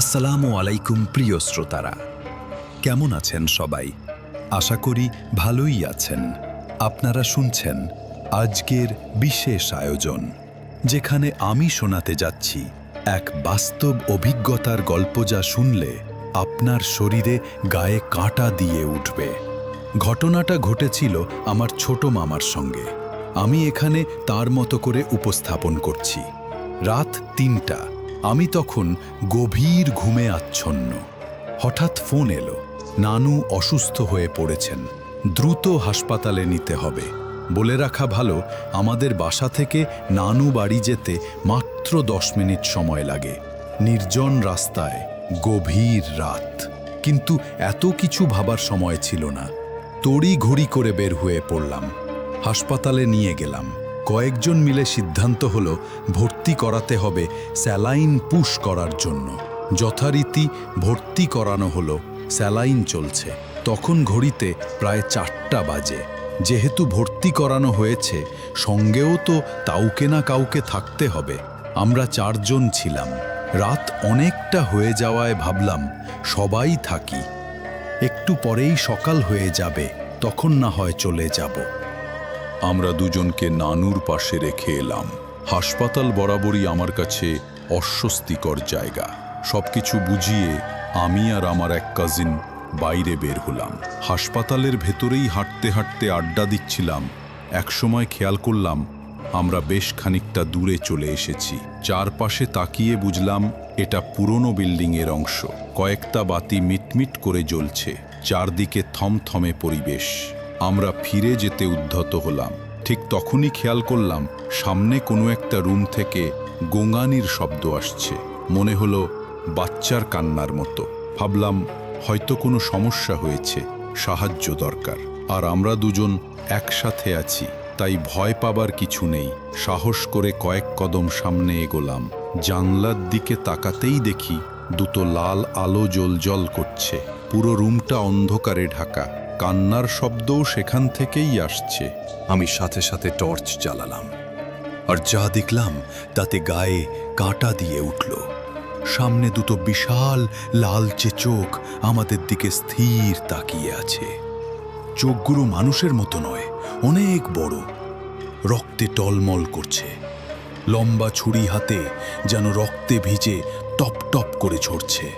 আসসালামু আলাইকুম প্রিয় শ্রোতারা। কেমন আছেন সবাই? আশা করি ভালোই আছেন। আপনারা শুনছেন আজকের বিশেষ আয়োজন, যেখানে আমি শোনাতে যাচ্ছি এক বাস্তব অভিজ্ঞতার গল্প যা শুনলে আপনার শরীরে গায়ে কাঁটা দিয়ে উঠবে। ঘটনাটা ঘটেছিল আমার ছোট মামার সঙ্গে। আমি এখানে তার মতো করে উপস্থাপন করছি। রাত তিনটা আমি তখন গভীর ঘুমে আচ্ছন্ন। হঠাৎ ফোন এলো। নানু অসুস্থ হয়ে পড়েছেন। দ্রুত হাসপাতালে নিতে হবে। বলে রাখা ভালো, আমাদের বাসা থেকে নানু বাড়ি যেতে মাত্র দশ মিনিট সময় লাগে। নির্জন রাস্তায় গভীর রাত। কিন্তু এত কিছু ভাবার সময় ছিল না। তড়ি ঘড়ি করে বের হয়ে পড়লাম। হাসপাতালে নিয়ে গেলাম। কয়েকজন মিলে সিদ্ধান্ত হল ভর্তি করাতে হবে স্যালাইন পুশ করার জন্য। যথারীতি ভর্তি করানো হলো, স্যালাইন চলছে। তখন ঘড়িতে প্রায় চারটা বাজে। যেহেতু ভর্তি করানো হয়েছে, সঙ্গেও তো তাউকে না কাউকে থাকতে হবে। আমরা চারজন ছিলাম। রাত অনেকটা হয়ে যাওয়ায় ভাবলাম, সবাই থাকি। একটু পরেই সকাল হয়ে যাবে, তখন না হয় চলে যাব। আমরা দুজনকে নানুর পাশে রেখে এলাম। হাসপাতাল বরাবরই আমার কাছে অস্বস্তিকর জায়গা। সবকিছু বুঝিয়ে আমি আর আমার এক কাজিন বাইরে বের হলাম। হাসপাতালের ভেতরেই হাঁটতে হাঁটতে আড্ডা দিচ্ছিলাম। একসময় খেয়াল করলাম, আমরা বেশ খানিকটা দূরে চলে এসেছি। চারপাশে তাকিয়ে বুঝলাম, এটা পুরনো বিল্ডিংয়ের অংশ। কয়েকটা বাতি মিটমিট করে জ্বলছে। চারদিকে থমথমে পরিবেশ। আমরা ফিরে যেতে উদ্ধত হলাম। ঠিক তখনই খেয়াল করলাম, সামনে কোনো একটা রুম থেকে গোঙানির শব্দ আসছে। মনে হলো বাচ্চার কান্নার মতো। ভাবলাম, হয়তো কোনো সমস্যা হয়েছে, সাহায্য দরকার। আর আমরা দুজন একসাথে আছি, তাই ভয় পাবার কিছু নেই। সাহস করে কয়েক কদম সামনে এগোলাম। জানলার দিকে তাকাতেই দেখি দুটো লাল আলো জল করছে। পুরো রুমটা অন্ধকারে ঢাকা। কান্নার শব্দও সেখান থেকেই আসছে। আমি সাথে সাথে টর্চ জ্বালালাম। আর যা দেখলাম, তাতে গায়ে কাঁটা দিয়ে উঠল। সামনে দুটো বিশাল লালচে চোখ আমাদের দিকে স্থির তাকিয়ে আছে। চোখগুলো মানুষের মতো নয়, অনেক বড়। রক্তে টলমল করছে। লম্বা ছুরি হাতে যেন রক্তে ভিজে টপ টপ করে ঝরছে।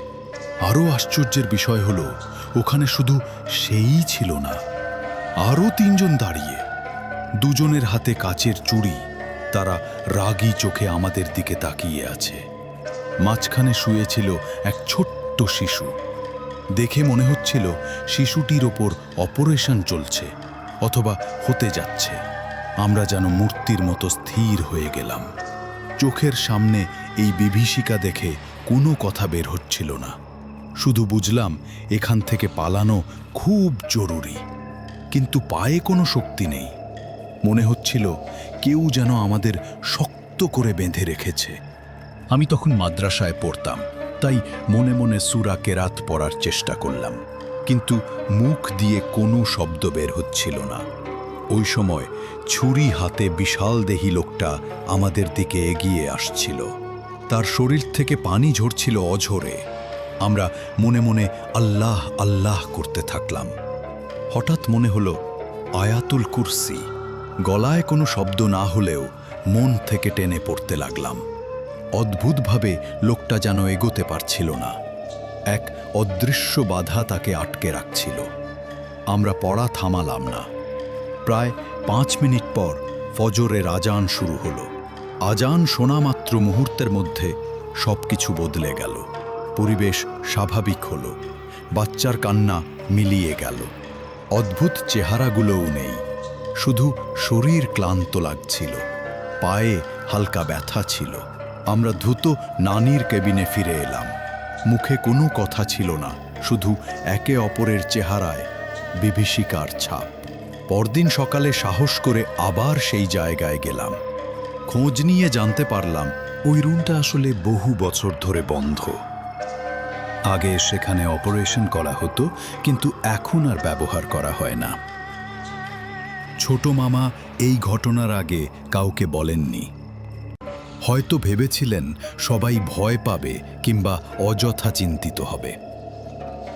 আরও আশ্চর্যের বিষয় হলো ওখানে শুধু সেই ছিল না, আরও তিনজন দাঁড়িয়ে, দুজনের হাতে কাচের চুড়ি, তারা রাগী চোখে আমাদের দিকে তাকিয়ে আছে। মাঝখানে শুয়েছিল এক ছোট্ট শিশু। দেখে মনে হচ্ছিল শিশুটির ওপর অপারেশন চলছে, অথবা হতে যাচ্ছে। আমরা যেন মূর্তির মতো স্থির হয়ে গেলাম। চোখের সামনে এই বিভীষিকা দেখে কোনো কথা বের হচ্ছিল না। শুধু বুঝলাম এখান থেকে পালানো খুব জরুরি। কিন্তু পায়ে কোনো শক্তি নেই। মনে হচ্ছিল কেউ যেন আমাদের শক্ত করে বেঁধে রেখেছে। আমি তখন মাদ্রাসায় পড়তাম, তাই মনে মনে সুরা কেরাত পড়ার চেষ্টা করলাম। কিন্তু মুখ দিয়ে কোনো শব্দ বের হচ্ছিল না। ওই সময় ছুরি হাতে বিশাল দেহি লোকটা আমাদের দিকে এগিয়ে আসছিল। তার শরীর থেকে পানি ঝরছিল অঝরে। আমরা মনে মনে আল্লাহ আল্লাহ করতে থাকলাম। হঠাৎ মনে হলো, আয়াতুল কুরসি, গলায় কোনো শব্দ না হলেও মন থেকে টেনে পড়তে লাগলাম। অদ্ভুতভাবে লোকটা যেন এগোতে পারছিল না। এক অদৃশ্য বাধা তাকে আটকে রাখছিল। আমরা পড়া থামালাম না। প্রায় পাঁচ মিনিট পর ফজরের আজান শুরু হলো। আজান শোনা মাত্র মুহূর্তের মধ্যে সব কিছু বদলে গেল। পরিবেশ স্বাভাবিক হলো। বাচ্চার কান্না মিলিয়ে গেল। অদ্ভুত চেহারাগুলোও নেই। শুধু শরীর ক্লান্ত লাগছিল। পায়ে হালকা ব্যথা ছিল। আমরা দ্রুত নানির কেবিনে ফিরে এলাম। মুখে কোনো কথা ছিল না, শুধু একে অপরের চেহারায় বিভীষিকার ছাপ। পরদিন সকালে সাহস করে আবার সেই জায়গায় গেলাম। খোঁজ নিয়ে জানতে পারলাম, ওই রুমটা আসলে বহু বছর ধরে বন্ধ। আগে সেখানে অপারেশন করা হতো, কিন্তু এখন আর ব্যবহার করা হয় না। ছোট মামা এই ঘটনার আগে কাউকে বলেননি। হয়তো ভেবেছিলেন সবাই ভয় পাবে কিংবা অযথা চিন্তিত হবে।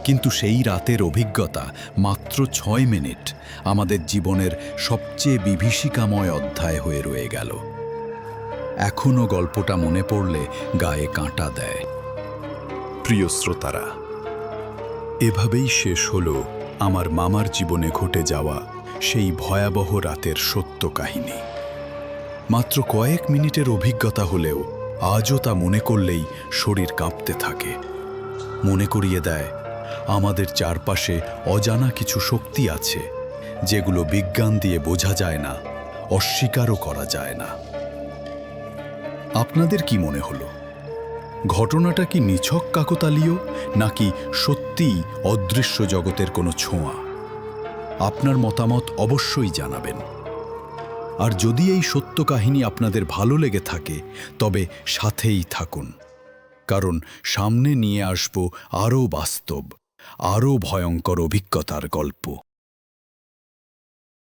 কিন্তু সেই রাতের অভিজ্ঞতা মাত্র ছয় মিনিট আমাদের জীবনের সবচেয়ে বিভীষিকাময় অধ্যায় হয়ে রয়ে গেল। এখনও গল্পটা মনে পড়লে গায়ে কাঁটা দেয়। প্রিয় শ্রোতারা, এভাবেই শেষ হল আমার মামার জীবনে ঘটে যাওয়া সেই ভয়াবহ রাতের সত্য কাহিনী। মাত্র কয়েক মিনিটের অভিজ্ঞতা হলেও আজও তা মনে করলেই শরীর কাঁপতে থাকে। মনে করিয়ে দেয়, আমাদের চারপাশে অজানা কিছু শক্তি আছে, যেগুলো বিজ্ঞান দিয়ে বোঝা যায় না, অস্বীকারও করা যায় না। আপনাদের কি মনে হলো? ঘটনাটা কি নিছক কাকতালীয়, নাকি সত্যিই অদৃশ্য জগতের কোনো ছোঁয়া? আপনার মতামত অবশ্যই জানাবেন। আর যদি এই সত্য কাহিনী আপনাদের ভালো লেগে থাকে, তবে সাথেই থাকুন। কারণ সামনে নিয়ে আসব আরও বাস্তব, আরও ভয়ঙ্কর অভিজ্ঞতার গল্প।